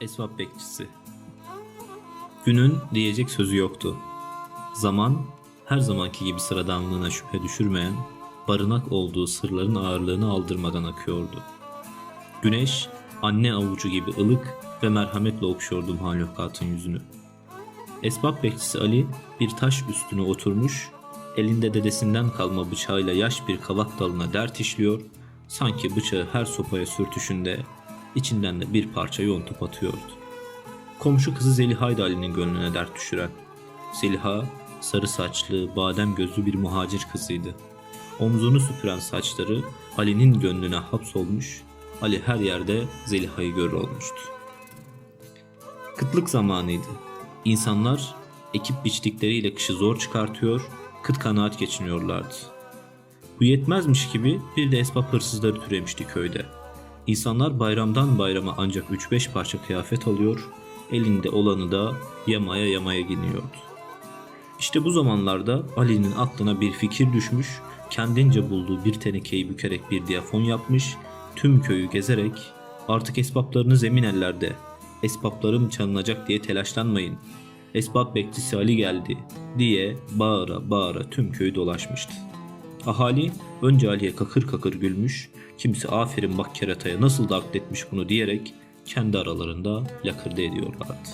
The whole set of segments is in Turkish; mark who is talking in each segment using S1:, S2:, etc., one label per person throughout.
S1: Esvap bekçisi Günün diyecek sözü yoktu. Zaman her zamanki gibi sıradanlığına şüphe düşürmeyen, barınak olduğu sırların ağırlığını aldırmadan akıyordu. Güneş anne avucu gibi ılık ve merhametle okşuyordu mahlukatın yüzünü. Esbab bekçisi Ali bir taş üstüne oturmuş, elinde dedesinden kalma bıçağıyla yaş bir kavak dalına dert işliyor, sanki bıçağı her sopaya sürtüşünde içinden de bir parça yontup atıyordu. Komşu kızı Zeliha'ydı Ali'nin gönlüne dert düşüren. Zeliha sarı saçlı, badem gözlü bir muhacir kızıydı. Omzunu süpüren saçları Ali'nin gönlüne hapsolmuş, Ali her yerde Zeliha'yı görür olmuştu. Kıtlık zamanıydı. İnsanlar ekip biçtikleriyle kışı zor çıkartıyor, kıt kanaat geçiniyorlardı. Bu yetmezmiş gibi bir de esbab hırsızları türemişti köyde. İnsanlar bayramdan bayrama ancak 3-5 parça kıyafet alıyor, elinde olanı da yamaya yamaya giyiniyordu. İşte bu zamanlarda Ali'nin aklına bir fikir düşmüş, kendince bulduğu bir tenekeyi bükerek bir diyafon yapmış, tüm köyü gezerek artık esbaplarınız emin ellerde, esbaplarım çalınacak diye telaşlanmayın, esbab bekçisi Ali geldi diye bağıra bağıra tüm köyü dolaşmıştı. Ahali önce Ali'ye kakır kakır gülmüş, kimisi aferin bak kerataya nasıl da akletmiş bunu diyerek kendi aralarında lakırdı ediyorlardı.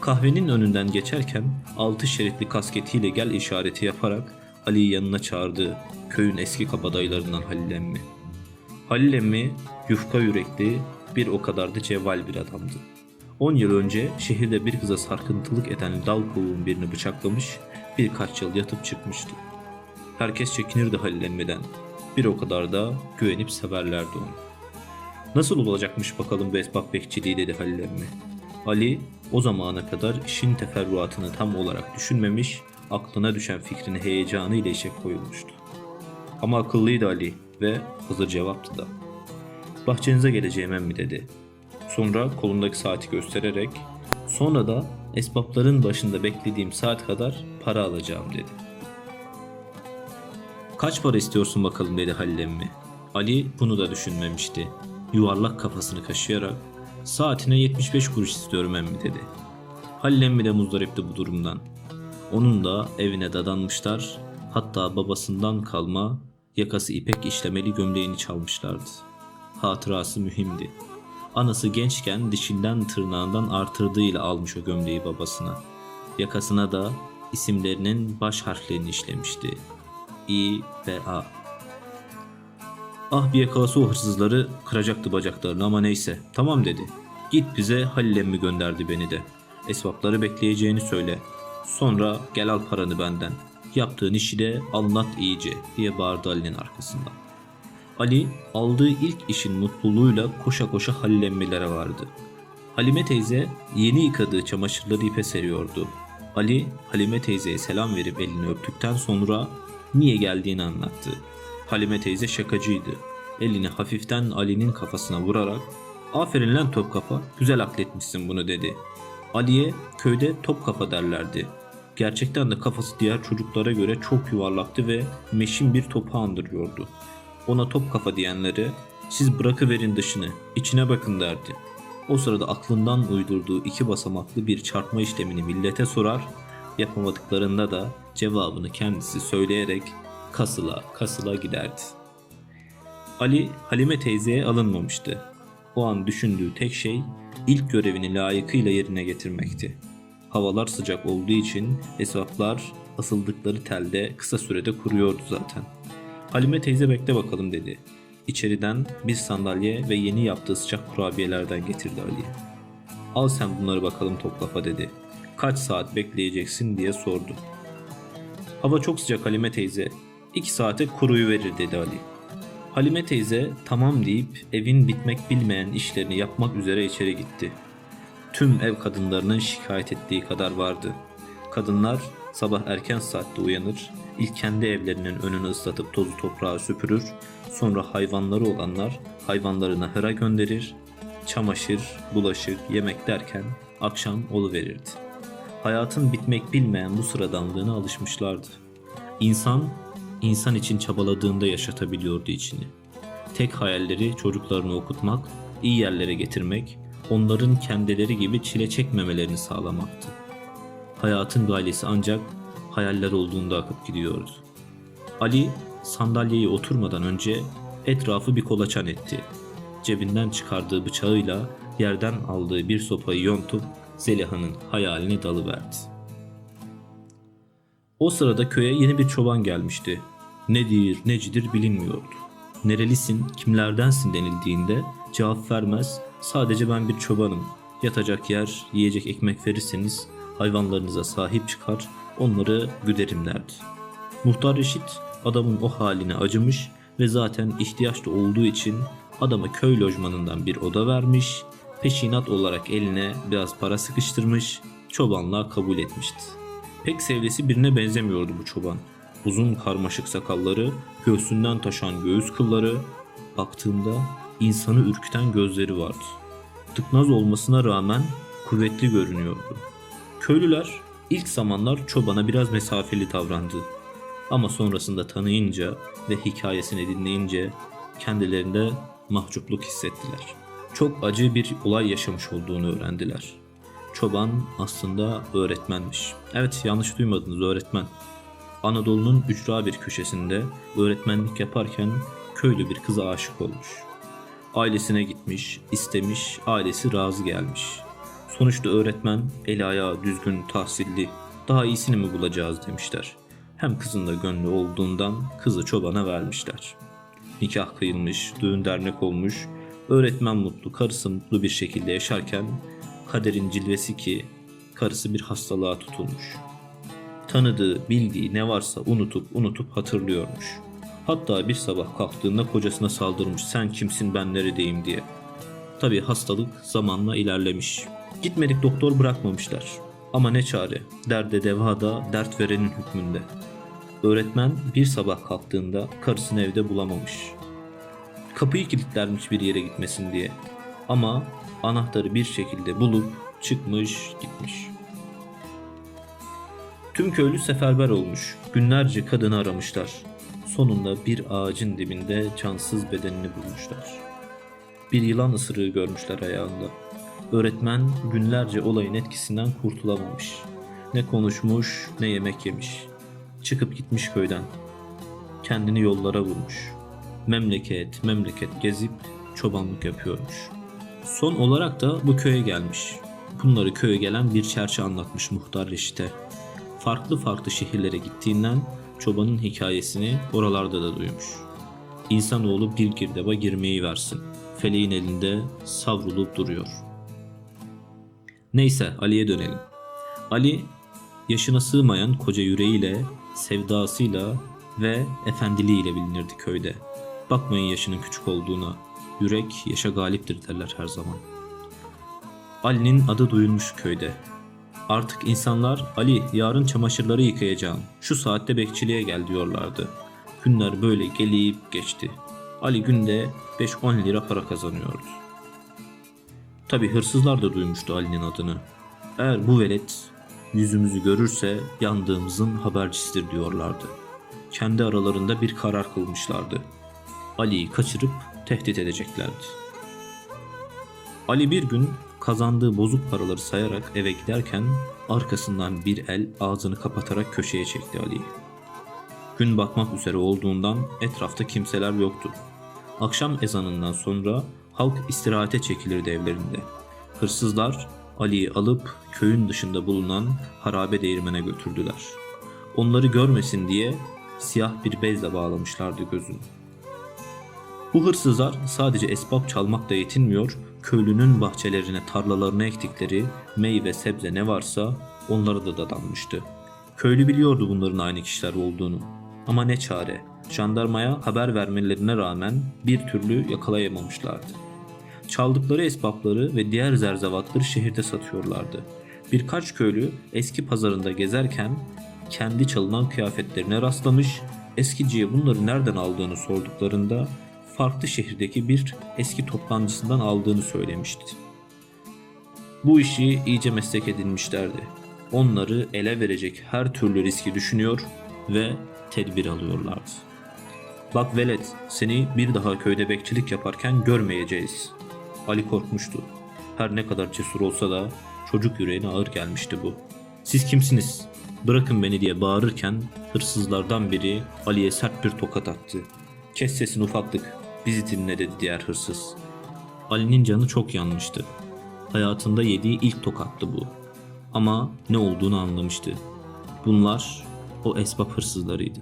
S1: Kahvenin önünden geçerken altı şeritli kasketiyle gel işareti yaparak Ali'yi yanına çağırdı köyün eski kabadayılarından Halil emmi. Halil emmi yufka yürekli bir o kadar da cevval bir adamdı. 10 yıl önce şehirde bir kıza sarkıntılık eden dal kovuğun birini bıçaklamış birkaç yıl yatıp çıkmıştı. Herkes çekinirdi Halil emmiden. Bir o kadar da güvenip severlerdi onu. Nasıl olacakmış bakalım bu esbab bekçiliği dedi Halil emmi. Ali o zamana kadar işin teferruatını tam olarak düşünmemiş, aklına düşen fikrini heyecanıyla işe koyulmuştu. Ama akıllıydı Ali ve hazır cevaptı da. Bahçenize geleceğim emmi dedi. Sonra kolundaki saati göstererek sonra da esbapların başında beklediğim saat kadar para alacağım dedi. Kaç para istiyorsun bakalım dedi Halil emmi. Ali bunu da düşünmemişti. Yuvarlak kafasını kaşıyarak saatine 75 kuruş istiyorum emmi dedi. Halil emmi de muzdaripti bu durumdan. Onun da evine dadanmışlar hatta babasından kalma yakası ipek işlemeli gömleğini çalmışlardı. Hatırası mühimdi. Anası gençken dişinden tırnağından artırdığıyla almış o gömleği babasına. Yakasına da isimlerinin baş harflerini işlemişti. İ ve A. Ah bir yakalası o hırsızları kıracaktı bacaklarını ama neyse. Tamam dedi. Git bize Halil emmi gönderdi beni de. Esvapları bekleyeceğini söyle. Sonra gel al paranı benden. Yaptığın işi de anlat iyice diye bağırdı Ali'nin arkasından. Ali aldığı ilk işin mutluluğuyla koşa koşa Halil vardı. Halime teyze yeni yıkadığı çamaşırları ipe seriyordu. Ali Halime teyzeye selam verip elini öptükten sonra niye geldiğini anlattı. Halime teyze şakacıydı. Elini hafiften Ali'nin kafasına vurarak ''Aferin lan top kafa, güzel akletmişsin bunu.'' dedi. Ali'ye köyde top kafa derlerdi. Gerçekten de kafası diğer çocuklara göre çok yuvarlaktı ve meşin bir topu andırıyordu. Ona top kafa diyenleri siz bırakıverin dışını, içine bakın derdi. O sırada aklından uydurduğu iki basamaklı bir çarpma işlemini millete sorar, yapamadıklarında da cevabını kendisi söyleyerek kasıla kasıla giderdi. Ali Halime teyzeye alınmamıştı. O an düşündüğü tek şey ilk görevini layıkıyla yerine getirmekti. Havalar sıcak olduğu için hesaplar asıldıkları telde kısa sürede kuruyordu zaten. Halime teyze bekle bakalım dedi. İçeriden bir sandalye ve yeni yaptığı sıcak kurabiyelerden getirdi Ali'ye. Al sen bunları bakalım toplafa dedi. Kaç saat bekleyeceksin diye sordu. Hava çok sıcak Halime teyze. İki saate kuruyu verir dedi Ali. Halime teyze tamam deyip evin bitmek bilmeyen işlerini yapmak üzere içeri gitti. Tüm ev kadınlarının şikayet ettiği kadar vardı. Kadınlar sabah erken saatte uyanır, ilk kendi evlerinin önünü ıslatıp tozu toprağı süpürür, sonra hayvanları olanlar hayvanlarını hıra gönderir, çamaşır, bulaşık, yemek derken akşam verirdi. Hayatın bitmek bilmeyen bu sıradanlığına alışmışlardı. İnsan insan için çabaladığında yaşatabiliyordu içini. Tek hayalleri çocuklarını okutmak, iyi yerlere getirmek, onların kendileri gibi çile çekmemelerini sağlamaktı. Hayatın gayesi ancak hayaller olduğunda akıp gidiyordu. Ali sandalyeye oturmadan önce etrafı bir kolaçan etti. Cebinden çıkardığı bıçağıyla yerden aldığı bir sopayı yontup Zeliha'nın hayaline dalıverdi. O sırada köye yeni bir çoban gelmişti. Nedir, necidir bilinmiyordu. Nerelisin, kimlerdensin denildiğinde cevap vermez, sadece ben bir çobanım. Yatacak yer, yiyecek ekmek verirseniz hayvanlarınıza sahip çıkar, onları güderim derdi. Muhtar Reşit adamın o haline acımış ve zaten ihtiyaç da olduğu için adama köy lojmanından bir oda vermiş, peşinat olarak eline biraz para sıkıştırmış, çobanlığa kabul etmişti. Pek sevlesi birine benzemiyordu bu çoban. Uzun karmaşık sakalları, göğsünden taşan göğüs kılları, baktığında insanı ürküten gözleri vardı. Tıknaz olmasına rağmen kuvvetli görünüyordu. Köylüler ilk zamanlar çobana biraz mesafeli davrandı. Ama sonrasında tanıyınca ve hikayesini dinleyince kendilerinde mahcupluk hissettiler. Çok acı bir olay yaşamış olduğunu öğrendiler. Çoban aslında öğretmenmiş. Evet yanlış duymadınız öğretmen. Anadolu'nun ücra bir köşesinde öğretmenlik yaparken köylü bir kıza aşık olmuş. Ailesine gitmiş, istemiş, ailesi razı gelmiş. Sonuçta öğretmen eli ayağı düzgün, tahsilli, daha iyisini mi bulacağız demişler. Hem kızın da gönlü olduğundan kızı çobana vermişler. Nikah kıyılmış, düğün dernek olmuş, öğretmen mutlu, karısı mutlu bir şekilde yaşarken kaderin cilvesi ki karısı bir hastalığa tutulmuş. Tanıdığı, bildiği ne varsa unutup unutup hatırlıyormuş. Hatta bir sabah kalktığında kocasına saldırmış sen kimsin ben neredeyim diye. Tabi hastalık zamanla ilerlemiş. Gitmedik doktor bırakmamışlar. Ama ne çare, derde deva da dert verenin hükmünde. Öğretmen bir sabah kalktığında karısını evde bulamamış. Kapıyı kilitlermiş bir yere gitmesin diye. Ama anahtarı bir şekilde bulup çıkmış gitmiş. Tüm köylü seferber olmuş. Günlerce kadını aramışlar. Sonunda bir ağacın dibinde cansız bedenini bulmuşlar. Bir yılan ısırığı görmüşler ayağında. Öğretmen günlerce olayın etkisinden kurtulamamış. Ne konuşmuş ne yemek yemiş. Çıkıp gitmiş köyden. Kendini yollara vurmuş. Memleket memleket gezip çobanlık yapıyormuş. Son olarak da bu köye gelmiş. Bunları köye gelen bir çerçe anlatmış muhtar Reşit'e. Farklı farklı şehirlere gittiğinden çobanın hikayesini oralarda da duymuş. İnsanoğlu bir girdaba girmeyi versin. Feleğin elinde savrulup duruyor. Neyse Ali'ye dönelim. Ali yaşına sığmayan koca yüreğiyle, sevdasıyla ve efendiliğiyle bilinirdi köyde. Bakmayın yaşının küçük olduğuna. Yürek yaşa galiptir derler her zaman. Ali'nin adı duyulmuş köyde. Artık insanlar Ali yarın çamaşırları yıkayacağım. Şu saatte bekçiliğe gel diyorlardı. Günler böyle gelip geçti. Ali günde 5-10 lira para kazanıyordu. Tabi hırsızlar da duymuştu Ali'nin adını. Eğer bu velet yüzümüzü görürse yandığımızın habercisidir diyorlardı. Kendi aralarında bir karar kılmışlardı. Ali'yi kaçırıp tehdit edeceklerdi. Ali bir gün kazandığı bozuk paraları sayarak eve giderken arkasından bir el ağzını kapatarak köşeye çekti Ali'yi. Gün batmak üzere olduğundan etrafta kimseler yoktu. Akşam ezanından sonra halk istirahate çekilirdi evlerinde. Hırsızlar Ali'yi alıp köyün dışında bulunan harabe değirmene götürdüler. Onları görmesin diye siyah bir bezle bağlamışlardı gözünü. Bu hırsızlar sadece esbab çalmakla yetinmiyor, köylünün bahçelerine, tarlalarına ektikleri meyve, sebze ne varsa onlara da dadanmıştı. Köylü biliyordu bunların aynı kişiler olduğunu. Ama ne çare, jandarmaya haber vermelerine rağmen bir türlü yakalayamamışlardı. Çaldıkları esbapları ve diğer zerzevatları şehirde satıyorlardı. Birkaç köylü eski pazarında gezerken kendi çalınan kıyafetlerine rastlamış, eskiciye bunları nereden aldığını sorduklarında farklı şehirdeki bir eski toptancısından aldığını söylemişti. Bu işi iyice meslek edinmişlerdi. Onları ele verecek her türlü riski düşünüyor ve tedbir alıyorlardı. Bak velet, seni bir daha köyde bekçilik yaparken görmeyeceğiz. Ali korkmuştu. Her ne kadar cesur olsa da çocuk yüreğine ağır gelmişti bu. Siz kimsiniz? Bırakın beni diye bağırırken hırsızlardan biri Ali'ye sert bir tokat attı. Kes sesini ufaklık, bizi dinle dedi diğer hırsız. Ali'nin canı çok yanmıştı. Hayatında yediği ilk tokattı bu. Ama ne olduğunu anlamıştı. Bunlar o esbab hırsızlarıydı.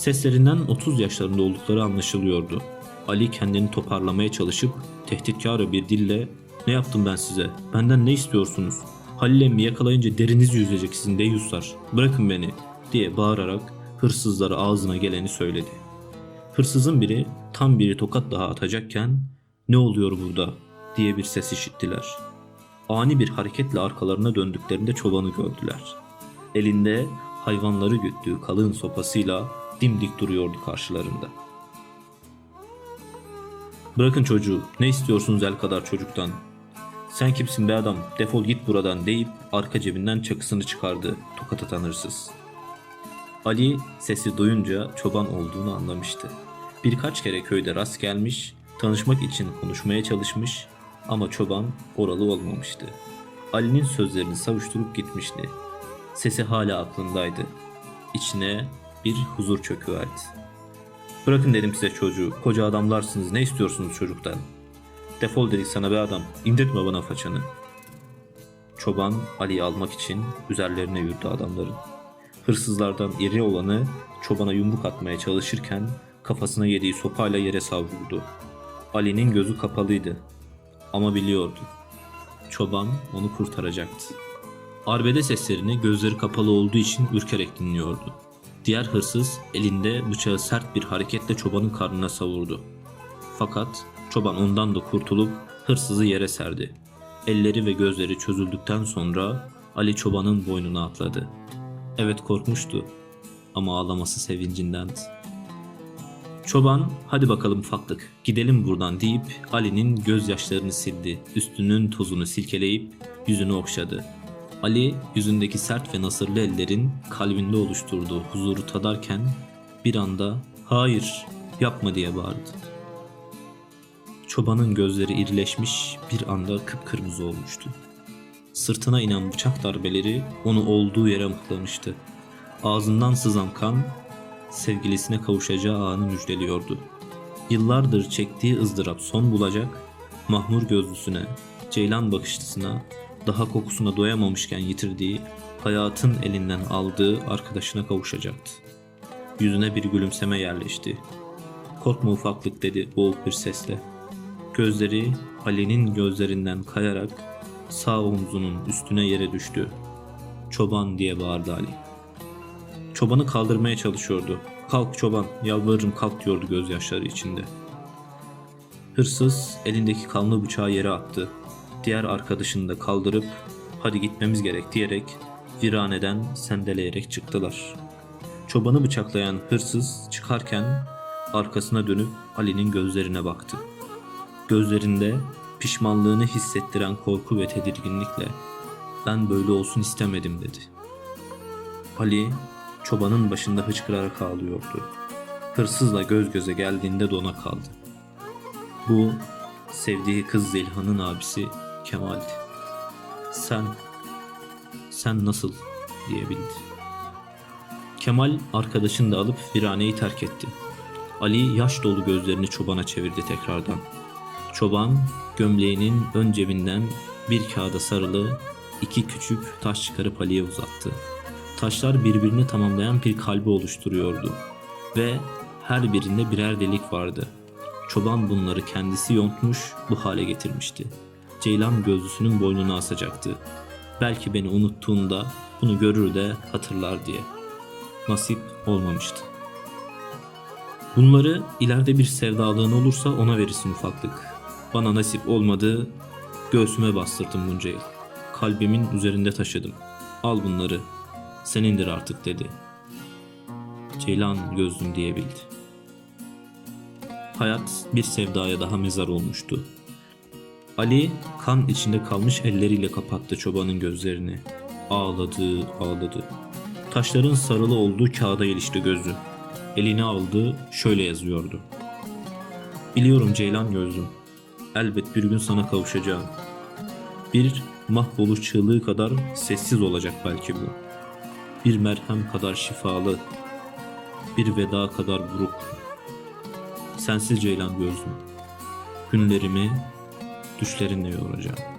S1: Seslerinden 30 yaşlarında oldukları anlaşılıyordu. Ali kendini toparlamaya çalışıp tehditkar bir dille ''Ne yaptım ben size? Benden ne istiyorsunuz? Halil emmi yakalayınca deriniz yüzecek sizin deyyuslar. Bırakın beni.'' diye bağırarak hırsızlara ağzına geleni söyledi. Hırsızın biri tam biri tokat daha atacakken ''Ne oluyor burada?'' diye bir ses işittiler. Ani bir hareketle arkalarına döndüklerinde çobanı gördüler. Elinde hayvanları güttüğü kalın sopasıyla dimdik duruyordu karşılarında. Bırakın çocuğu, ne istiyorsunuz el kadar çocuktan? Sen kimsin be adam, defol git buradan deyip arka cebinden çakısını çıkardı tokat atan hırsız. Ali sesi duyunca çoban olduğunu anlamıştı. Birkaç kere köyde rast gelmiş, tanışmak için konuşmaya çalışmış ama çoban oralı olmamıştı. Ali'nin sözlerini savuşturup gitmişti. Sesi hala aklındaydı. İçine bir huzur çöküverdi. Bırakın dedim size çocuğu. Koca adamlarsınız. Ne istiyorsunuz çocuktan? Defol dedik sana be adam. İndirtme bana façanı. Çoban Ali'yi almak için üzerlerine yürüdü adamların. Hırsızlardan iri olanı çobana yumruk atmaya çalışırken kafasına yediği sopayla yere savruldu. Ali'nin gözü kapalıydı. Ama biliyordu. Çoban onu kurtaracaktı. Arbede seslerini gözleri kapalı olduğu için ürkerek dinliyordu. Diğer hırsız elinde bıçağı sert bir hareketle çobanın karnına savurdu. Fakat çoban ondan da kurtulup hırsızı yere serdi. Elleri ve gözleri çözüldükten sonra Ali çobanın boynuna atladı. Evet korkmuştu ama ağlaması sevincindendi. Çoban hadi bakalım ufaklık gidelim buradan deyip Ali'nin gözyaşlarını sildi. Üstünün tozunu silkeleyip yüzünü okşadı. Ali yüzündeki sert ve nasırlı ellerin kalbinde oluşturduğu huzuru tadarken bir anda hayır yapma diye bağırdı. Çobanın gözleri irileşmiş bir anda kıpkırmızı olmuştu. Sırtına inen bıçak darbeleri onu olduğu yere mıhlamıştı. Ağzından sızan kan sevgilisine kavuşacağı anı müjdeliyordu. Yıllardır çektiği ızdırap son bulacak, mahmur gözlüsüne, ceylan bakışlısına, daha kokusuna doyamamışken yitirdiği, hayatın elinden aldığı arkadaşına kavuşacaktı. Yüzüne bir gülümseme yerleşti. Korkma ufaklık dedi boğuk bir sesle. Gözleri Ali'nin gözlerinden kayarak sağ omzunun üstüne yere düştü. Çoban diye bağırdı Ali. Çobanı kaldırmaya çalışıyordu. Kalk çoban, yalvarırım kalk diyordu gözyaşları içinde. Hırsız elindeki kanlı bıçağı yere attı. Diğer arkadaşını da kaldırıp hadi gitmemiz gerek diyerek viraneden sendeleyerek çıktılar. Çobanı bıçaklayan hırsız çıkarken arkasına dönüp Ali'nin gözlerine baktı. Gözlerinde pişmanlığını hissettiren korku ve tedirginlikle ben böyle olsun istemedim dedi. Ali çobanın başında hıçkırarak ağlıyordu. Hırsızla göz göze geldiğinde dona kaldı. Bu sevdiği kız Zeliha'nın abisi Kemal'di. Sen, sen nasıl diyebildi. Kemal arkadaşını da alıp viraneyi terk etti. Ali yaş dolu gözlerini çobana çevirdi tekrardan. Çoban gömleğinin ön cebinden bir kağıda sarılı iki küçük taş çıkarıp Ali'ye uzattı. Taşlar birbirini tamamlayan bir kalbi oluşturuyordu ve her birinde birer delik vardı. Çoban bunları kendisi yontmuş, bu hale getirmişti. Ceylan gözlüsünün boynuna asacaktı. Belki beni unuttuğunda bunu görür de hatırlar diye. Nasip olmamıştı. Bunları ileride bir sevdalığın olursa ona verirsin ufaklık. Bana nasip olmadı, göğsüme bastırdım bunca yıl. Kalbimin üzerinde taşıdım. Al bunları, senindir artık dedi. Ceylan gözlüm diyebildi. Hayat bir sevdaya daha mezar olmuştu. Ali kan içinde kalmış elleriyle kapattı çobanın gözlerini. Ağladı, ağladı. Taşların sarılı olduğu kağıda ilişti gözü. Elini aldı, şöyle yazıyordu. Biliyorum Ceylan gözlüm. Elbet bir gün sana kavuşacağım. Bir mahvoluş çığlığı kadar sessiz olacak belki bu. Bir merhem kadar şifalı. Bir veda kadar buruk. Sensiz Ceylan gözlüm. Günlerimi düşlerinle yoracağım.